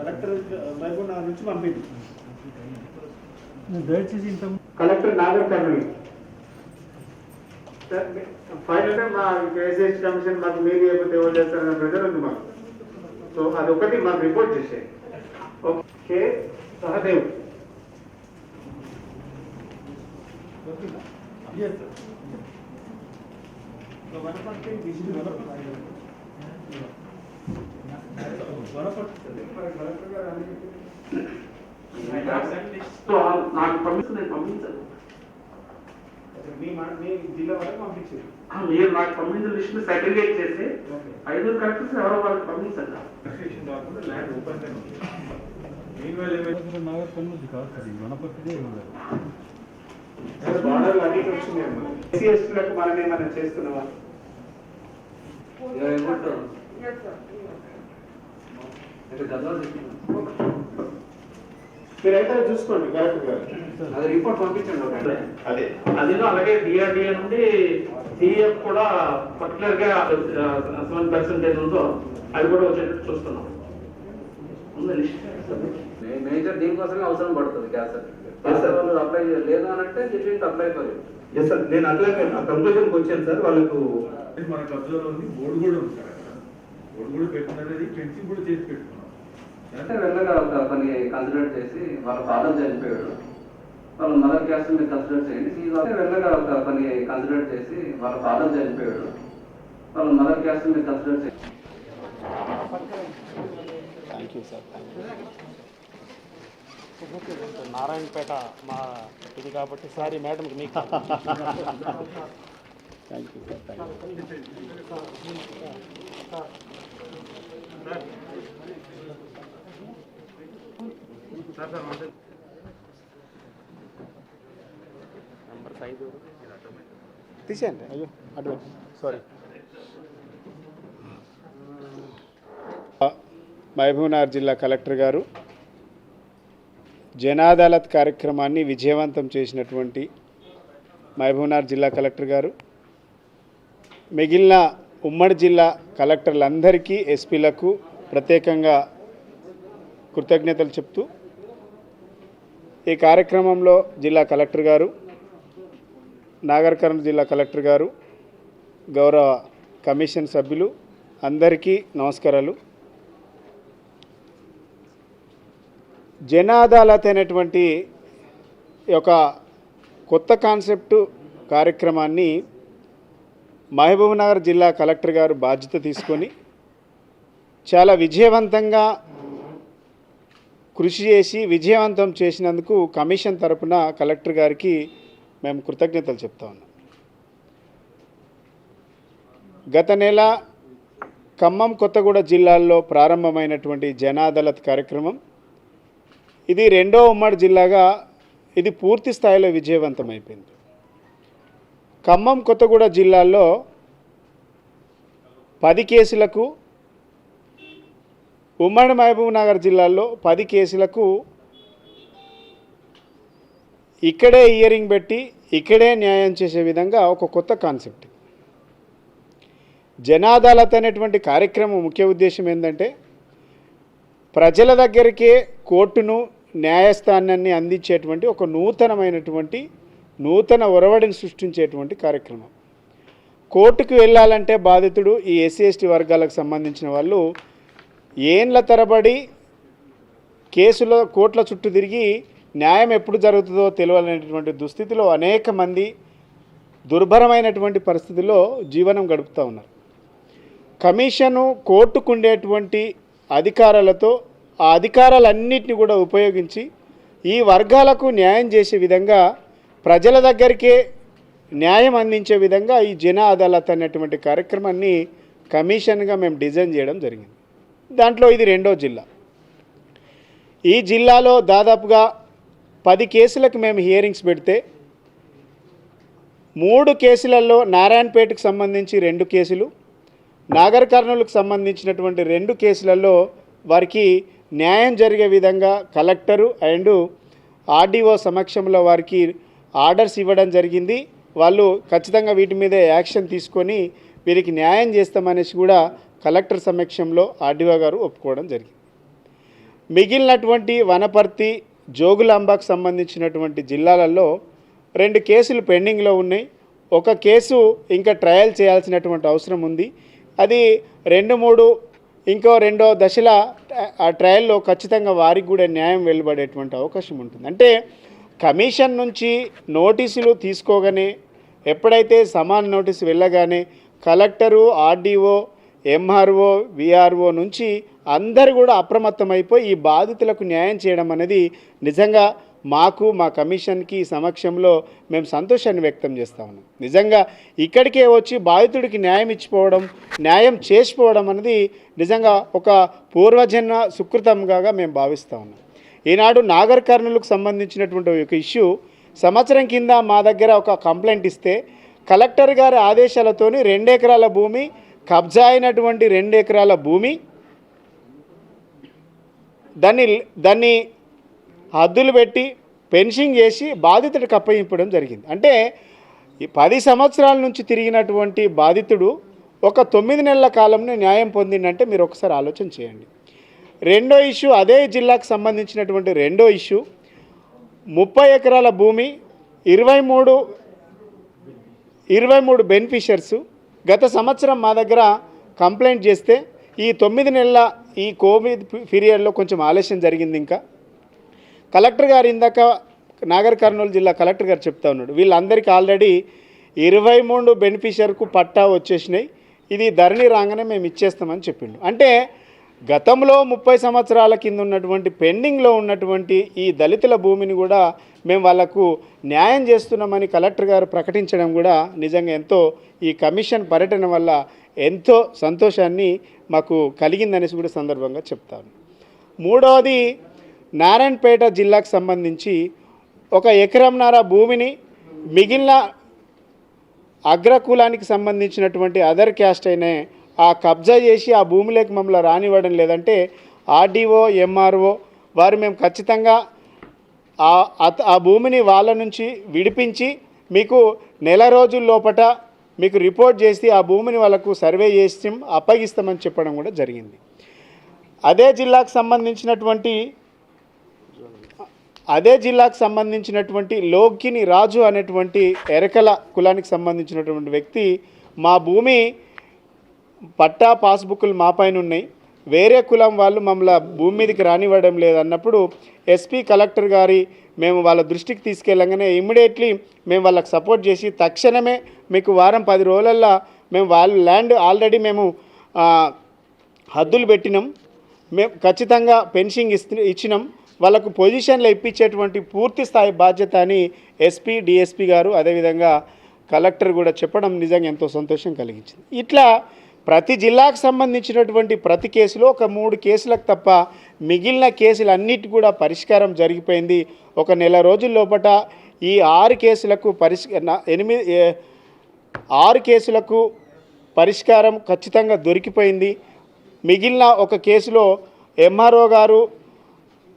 Collector Mahabub Nagar నుంచి పంపింది. దయచేసి ఇంత కలెక్టర్ నాగర్ కర్నూలు. ఫైనల్గా మా కేసీఎస్ కమిషన్ మాకు మీరు చేయకపోతే ఎవరు చేస్తారన్న ప్రెజర్ ఉంది మాకు. సో అదొకటి మాకు రిపోర్ట్ చేసే ఓకే సహదేవ్. సో నాకు పర్మిషన్ నేను పంపించాను. మీ మా- మీ జిల్లా వరకు పంపించారు. ఆ, మీరు నాకు పంపించిన లిస్ట్ సెగ్రిగేట్ చేసి ఓకే. ఐదుగురు కలెక్టర్స్ ఎవరో వాళ్ళకి పంపించండి మనం ఏమైనా చేస్తున్నావా? మీరైతే చూసుకోండి కరెక్ట్ గారు అది రిపోర్ట్ పంపించండి ఒకటి. అదే. అది. అలాగే డిఆర్డిఏ నుండి సిఎఫ్ కూడా పర్టికులర్గా సెవెన్ పర్సెంటేజ్ ఉందో అది కూడా వచ్చేటట్టు చూస్తున్నాం. మేజర్ దీనికోసమే అవసరం పడుతుంది గ్యాస్. వాళ్ళు అప్లై లేదు అని అంటే get apply for it yes sir నేను అట్లాగే ఆ కంక్లూజన్కి వచ్చాను సార్ వాళ్ళకు మన కబ్జాలో ఉంది బోర్డు కూడా ఉంది సార్ బోర్డు కూడా పెట్టుకున్నది ఫెన్సింగ్ కూడా చేసి పెట్టుకున్నాం. అంటే వెళ్ళగా ఒక కన్సిడర్ చేసి వాళ్ళ ఫాదర్ చనిపోయాడు. వాళ్ళ మదర్ క్యాస్ట్ మీరు కన్సిడర్ చేయండి. అంటే వెళ్ళగా ఒక కన్సిడర్ చేసి వాళ్ళ ఫాదర్ చనిపోయాడు. వాళ్ళ మదర్ క్యాస్ట్ మీరు కన్సిడర్ చేయండి. నారాయణపేట మా ఇది కాబట్టి సారీ మేడంకి మీకు. థ్యాంక్ యూ సార్ థ్యాంక్ ఐదు తీసేయండి. అయ్యో అటు సారీ మహబూబ్నగర్ జిల్లా కలెక్టర్ గారు జనాదాలత్ కార్యక్రమాన్ని విజయవంతం చేసినటువంటి మహబూబ్నగర్ జిల్లా కలెక్టర్ గారు మిగిలిన ఉమ్మడి జిల్లా కలెక్టర్లందరికీ ఎస్పీలకు ప్రత్యేకంగా కృతజ్ఞతలు చెప్తూ ఈ కార్యక్రమంలో జిల్లా కలెక్టర్ గారు నాగర్ కర్నూలు జిల్లా కలెక్టర్ గారు గౌరవ కమిషన్ సభ్యులు అందరికీ నమస్కారాలు. జన అదాలత్ అనేటువంటి ఒక యొక్క కొత్త కాన్సెప్ట్ కార్యక్రమాన్ని మహబూబ్నగర్ జిల్లా కలెక్టర్ గారు బాధ్యత తీసుకొని చాలా విజయవంతంగా కృషి చేసి విజయవంతం చేసినందుకు కమిషన్ తరపున కలెక్టర్ గారికి మేము కృతజ్ఞతలు చెప్తా ఉన్నాం. గత నెల ఖమ్మం కొత్తగూడ జిల్లాల్లో ప్రారంభమైనటువంటి జనాదళత్ కార్యక్రమం. ఇది రెండో ఉమ్మడి జిల్లాగా ఇది పూర్తి స్థాయిలో విజయవంతమైపోయింది. ఖమ్మం కొత్తగూడ జిల్లాల్లో పది కేసులకు ఉమ్మడి మహబూబ్ నగర్ జిల్లాలో పది కేసులకు ఇక్కడే ఇయరింగ్ పెట్టి ఇక్కడే న్యాయం చేసే విధంగా ఒక కొత్త కాన్సెప్ట్. జనాదాలత్ అనేటువంటి కార్యక్రమం ముఖ్య ఉద్దేశం ఏంటంటే ప్రజల దగ్గరికే కోర్టును న్యాయస్థానాన్ని అందించేటువంటి ఒక నూతనమైనటువంటి నూతన ఒరవడిని సృష్టించేటువంటి కార్యక్రమం. కోర్టుకు వెళ్ళాలంటే బాధితుడు ఈ ఎస్సీ ఎస్టీ వర్గాలకు సంబంధించిన వాళ్ళు ఏండ్ల తరబడి కేసులో కోర్టుల చుట్టూ తిరిగి న్యాయం ఎప్పుడు జరుగుతుందో తెలియాలనేటువంటి దుస్థితిలో అనేక మంది దుర్భరమైనటువంటి పరిస్థితుల్లో జీవనం గడుపుతూ ఉన్నారు. కమిషను కోర్టుకు ఉండేటువంటి అధికారాలతో ఆ అధికారాలన్నింటినీ కూడా ఉపయోగించి ఈ వర్గాలకు న్యాయం చేసే విధంగా ప్రజల దగ్గరికే న్యాయం అందించే విధంగా ఈ జన అదాలత్ అనేటువంటి కార్యక్రమాన్ని కమిషన్గా మేము డిజైన్ చేయడం జరిగింది. దాంట్లో ఇది రెండో జిల్లా. ఈ జిల్లాలో దాదాపుగా పది కేసులకు మేము హియరింగ్స్ పెడితే మూడు కేసులలో నారాయణపేటకు సంబంధించి రెండు కేసులు నాగర్ కర్నూలుకు సంబంధించినటువంటి రెండు కేసులలో వారికి న్యాయం జరిగే విధంగా కలెక్టరు అండ్ ఆర్డీఓ సమక్షంలో వారికి ఆర్డర్స్ ఇవ్వడం జరిగింది. వాళ్ళు ఖచ్చితంగా వీటి మీద యాక్షన్ తీసుకొని వీరికి న్యాయం చేస్తామనేసి కూడా కలెక్టర్ సమక్షంలో ఆర్డీఓ గారు ఒప్పుకోవడం జరిగింది. మిగిలినటువంటి వనపర్తి జోగులాంబకు సంబంధించినటువంటి జిల్లాలలో రెండు కేసులు పెండింగ్లో ఉన్నాయి. ఒక కేసు ఇంకా ట్రయల్ చేయాల్సినటువంటి అవసరం ఉంది. అది రెండు మూడు ఇంకో రెండో దశల ఆ ట్రయల్లో ఖచ్చితంగా వారికి కూడా న్యాయం వెలువడేటువంటి అవకాశం ఉంటుంది. అంటే కమిషన్ నుంచి నోటీసులు తీసుకోగానే ఎప్పుడైతే సమాన నోటీసు వెళ్ళగానే కలెక్టరు ఆర్డీఓ ఎంఆర్ఓ విఆర్ఓ నుంచి అందరు కూడా అప్రమత్తమైపోయి ఈ బాధితులకు న్యాయం చేయడం అనేది నిజంగా మాకు మా కమిషన్కి సమక్షంలో మేము సంతోషాన్ని వ్యక్తం చేస్తా ఉన్నాం. నిజంగా ఇక్కడికే వచ్చి బాధితుడికి న్యాయం ఇచ్చిపోవడం న్యాయం చేసిపోవడం అనేది నిజంగా ఒక పూర్వజన్మ సుకృతంగా మేము భావిస్తూ ఉన్నాం. ఈనాడు నాగర్ కర్నూలుకు సంబంధించినటువంటి ఒక ఇష్యూ. సంవత్సరం కింద మా దగ్గర ఒక కంప్లైంట్ ఇస్తే కలెక్టర్ గారి ఆదేశాలతోని రెండు ఎకరాల భూమి కబ్జా అయినటువంటి రెండు ఎకరాల భూమి. దాన్ని దాన్ని హద్దులు పెట్టి పెన్షింగ్ చేసి బాధితుడికి అప్పగింపడం జరిగింది. అంటే ఈ పది సంవత్సరాల నుంచి తిరిగినటువంటి బాధితుడు ఒక తొమ్మిది నెలల కాలంలో న్యాయం పొందిందంటే మీరు ఒకసారి ఆలోచన చేయండి. రెండో ఇష్యూ అదే జిల్లాకు సంబంధించినటువంటి రెండో ఇష్యూ. ముప్పై ఎకరాల భూమి ఇరవై మూడు ఇరవై మూడు బెనిఫిషర్సు. గత సంవత్సరం మా దగ్గర కంప్లైంట్ చేస్తే ఈ తొమ్మిది నెలల ఈ కోవిడ్ పీరియడ్లో కొంచెం ఆలస్యం జరిగింది ఇంకా. కలెక్టర్ గారు ఇందాక నాగర్ కర్నూలు జిల్లా కలెక్టర్ గారు చెప్తా ఉన్నాడు. వీళ్ళందరికీ ఆల్రెడీ ఇరవై మూడు బెనిఫిషర్కు పట్టా వచ్చేసినాయి. ఇది ధరణి రాగానే మేము ఇచ్చేస్తామని చెప్పిండు. అంటే గతంలో ముప్పై సంవత్సరాల కింద ఉన్నటువంటి పెండింగ్లో ఉన్నటువంటి ఈ దళితుల భూమిని కూడా మేము వాళ్ళకు న్యాయం చేస్తున్నామని కలెక్టర్ గారు ప్రకటించడం కూడా నిజంగా ఎంతో ఈ కమిషన్ పర్యటన వల్ల ఎంతో సంతోషాన్ని మాకు కలిగిందనేసి కూడా సందర్భంగా చెప్తాను. మూడవది నారాయణపేట జిల్లాకు సంబంధించి ఒక ఎకరంన్నర భూమిని మిగిలిన అగ్రకులానికి సంబంధించినటువంటి అదర్ క్యాస్ట్ అయినే ఆ కబ్జా చేసి ఆ భూమిలోకి మమ్మల్ని రానివ్వడం లేదంటే ఆర్డీఓ ఎంఆర్ఓ వారు మేము ఖచ్చితంగా ఆ అత- ఆ భూమిని వాళ్ళ నుంచి విడిపించి మీకు నెల రోజుల లోపట మీకు రిపోర్ట్ చేసి ఆ భూమిని వాళ్ళకు సర్వే చేసి అప్పగిస్తామని చెప్పడం కూడా జరిగింది. అదే జిల్లాకు సంబంధించినటువంటి అదే జిల్లాకు సంబంధించినటువంటి లోకిని రాజు అనేటువంటి ఎరకల కులానికి సంబంధించినటువంటి వ్యక్తి మా భూమి పట్టా పాస్బుక్లు మా పైన ఉన్నాయి. వేరే కులం వాళ్ళు మమ్మల్ని భూమి మీదకి రానివ్వడం లేదన్నప్పుడు ఎస్పీ కలెక్టర్ గారి మేము వాళ్ళ దృష్టికి తీసుకెళ్ళగానే ఇమ్మీడియట్లీ మేము వాళ్ళకి సపోర్ట్ చేసి తక్షణమే మీకు వారం పది రోజులల్లో మేము వాళ్ళ ల్యాండ్ ఆల్రెడీ మేము హద్దులు పెట్టినాం. మేము ఖచ్చితంగా పెన్షింగ్ ఇస్తు ఇచ్చినాం. వాళ్ళకు పొజిషన్లు ఇప్పించేటువంటి పూర్తి స్థాయి బాధ్యత అని ఎస్పీ డిఎస్పీ గారు అదేవిధంగా కలెక్టర్ కూడా చెప్పడం నిజంగా ఎంతో సంతోషం కలిగించింది. ఇట్లా ప్రతి జిల్లాకు సంబంధించినటువంటి ప్రతి కేసులో ఒక మూడు కేసులకు తప్ప మిగిలిన కేసులన్నిటి కూడా పరిష్కారం జరిగిపోయింది. ఒక నెల రోజుల లోపట ఈ ఆరు కేసులకు పరిష్ ఎనిమిది ఆరు కేసులకు పరిష్కారం ఖచ్చితంగా దొరికిపోయింది. మిగిలిన ఒక కేసులో ఎంఆర్ఓ గారు